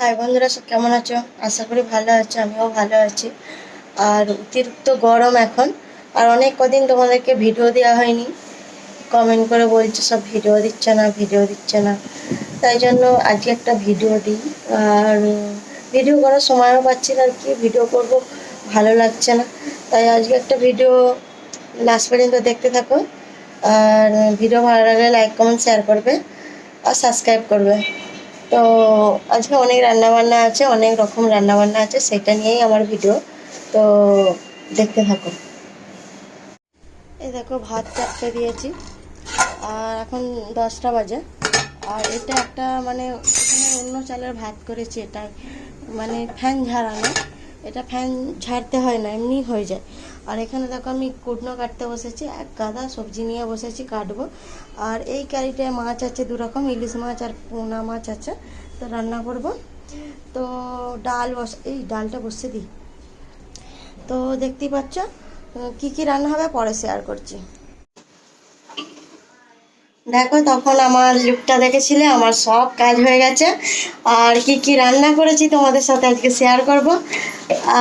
High বন্ধুরা, সব কেমন আছো? আশা করি ভালো আছো, আমিও ভালো আছি। আর অতিরিক্ত গরম এখন। আর অনেক কদিন তোমাদেরকে ভিডিও দেওয়া হয়নি। কমেন্ট করে বলছো, সব ভিডিও দিচ্ছে না ভিডিও দিচ্ছে না। তাই জন্য আজকে একটা ভিডিও দিই। আর ভিডিও করার সময়ও পাচ্ছি না, আর কি ভিডিও করব? ভালো লাগছে না। তাই আজকে একটা ভিডিও লাস্ট পর্যন্ত দেখতে থাকো। আর ভিডিও ভালো লাগলে লাইক কমেন্ট শেয়ার করবে। আর সাবস্ক্রাইব করবে। তো আজকে অনেক রান্নাবান্না আছে, অনেক রকম রান্নাবান্না আছে, সেটা নিয়েই আমার ভিডিও তো দেখতে থাকো এই দেখো, ভাত চাপতে দিয়েছি। আর এখন দশটা বাজে। আর এটা একটা মানে অন্য চালের ভাত করেছি, এটা মানে ফ্যান ঝাড়ানো। এটা ফ্যান ছাড়তে হয় না, এমনি হয়ে যায়। আর এখানে দেখো আমি কুটনো কাটতে বসেছি, এক গাদা সবজি নিয়ে বসেছি কাটবো। আর এই ক্যারিটায় মাছ আছে দু রকম ইলিশ মাছ আর পোনা মাছ আছে, তো রান্না করব। তো ডাল বস, এই ডালটা বসে দিই। তো দেখতেই পাচ্ছ, কি কি রান্না হবে পরে শেয়ার করছি। দেখো, তখন আমার লুকটা দেখেছিলে, আমার সব কাজ হয়ে গেছে। আর কি কি রান্না করেছি তোমাদের সাথে আজকে শেয়ার করব।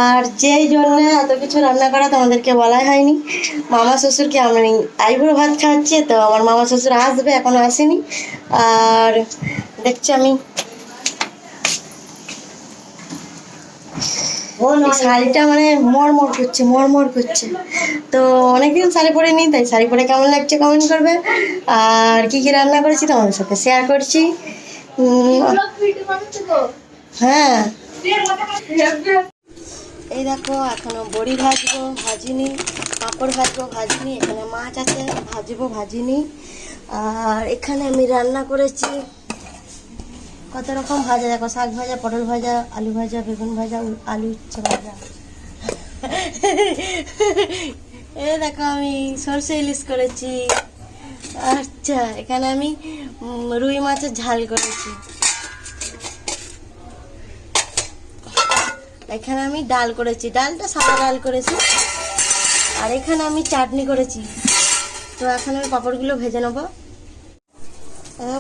আর যেই জন্য এত কিছু রান্না করা তোমাদেরকে বলাই হয়নি, মামা শ্বশুরকে আমি আইবুড়ো ভাত খাওয়াচ্ছি, তো আমার মামা শ্বশুর আসবে, এখনও আসেনি। আর দেখছি আমি শাড়িটা মানে মরমর করছে মরমর করছে। তো অনেকদিন শাড়ি পরে নি তাই শাড়ি পরে কেমন লাগছে কমেন্ট করবে। আর কি কি রান্না করেছি তোমাদের সাথে শেয়ার করছি। হ্যাঁ। এই দেখো, এখনও বড়ি ভাজবো, ভাজিনি, পাঁপড় ভাজবো, ভাজিনি, এখানে মাছ আছে, ভাজবো, ভাজিনি। আর এখানে আমি রান্না করেছি কত রকম ভাজা, দেখো শাক ভাজা, পটল ভাজা, আলু ভাজা, বেগুন ভাজা আলু উচ্ছে ভাজা। এ দেখো আমি সর্ষে ইলিশ করেছি। আচ্ছা এখানে আমি রুই মাছের ঝাল করেছি। এখানে আমি ডাল করেছি। ডালটা সাদা ডাল করেছি। আর এখানে আমি চাটনি করেছি। তো এখন আমি পাপড়গুলো ভেজে নেব।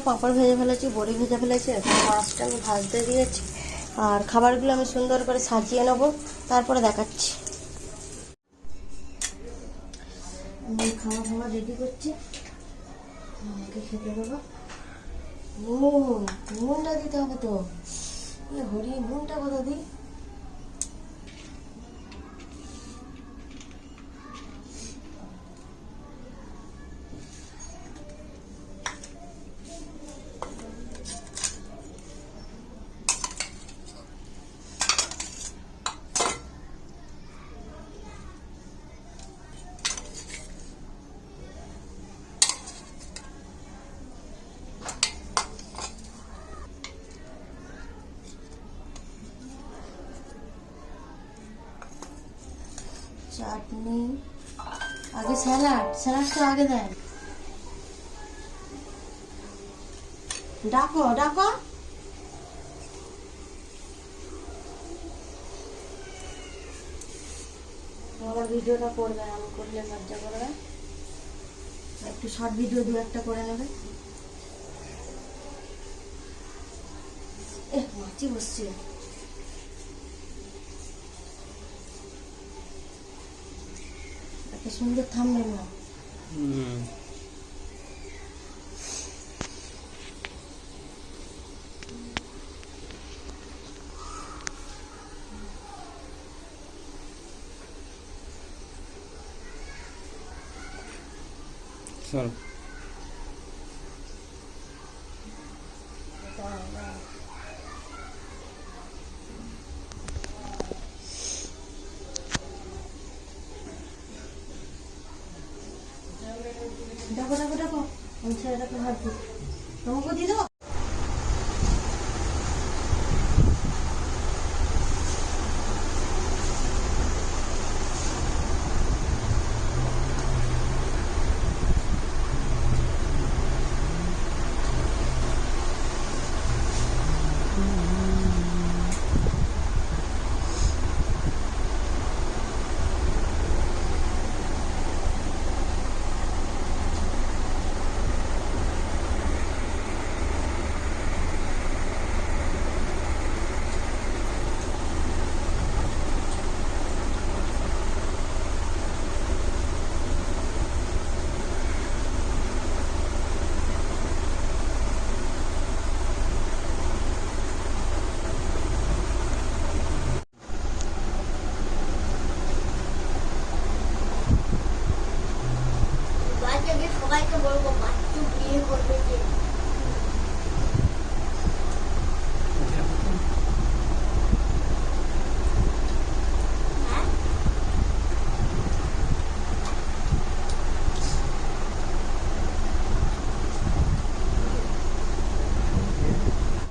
পাঁপড় ভেজে ফেলেছি, বড়ি ভেজে ফেলেছি, এখন মাছটা আমি ভাজতে দিয়েছি। আর খাবারগুলো আমি সুন্দর করে সাজিয়ে নেব, তারপরে দেখাচ্ছি। আমি খাওয়া খাওয়া রেডি করছি। আমাকে খেতে দেবো। নুন, নুনটা দিতে হবে তো। হরি, নুনটা কোথা দিই? চাটনি। আগে স্যালাড। স্যালাডটা আগে দেয় ডাকো ডাকো। আমার ভিডিওটা করবে আমি করলে লজ্জা করবে একটু শর্ট ভিডিও দু একটা করে নেবে। এ মাছি বসছে সুন্দর থামবে না চল ডাকো ডাকো ছেলেটাকে ভাবছি তোমাকে দিয়ে দেবো? করব বাচ্চু বিয়ে করবে যে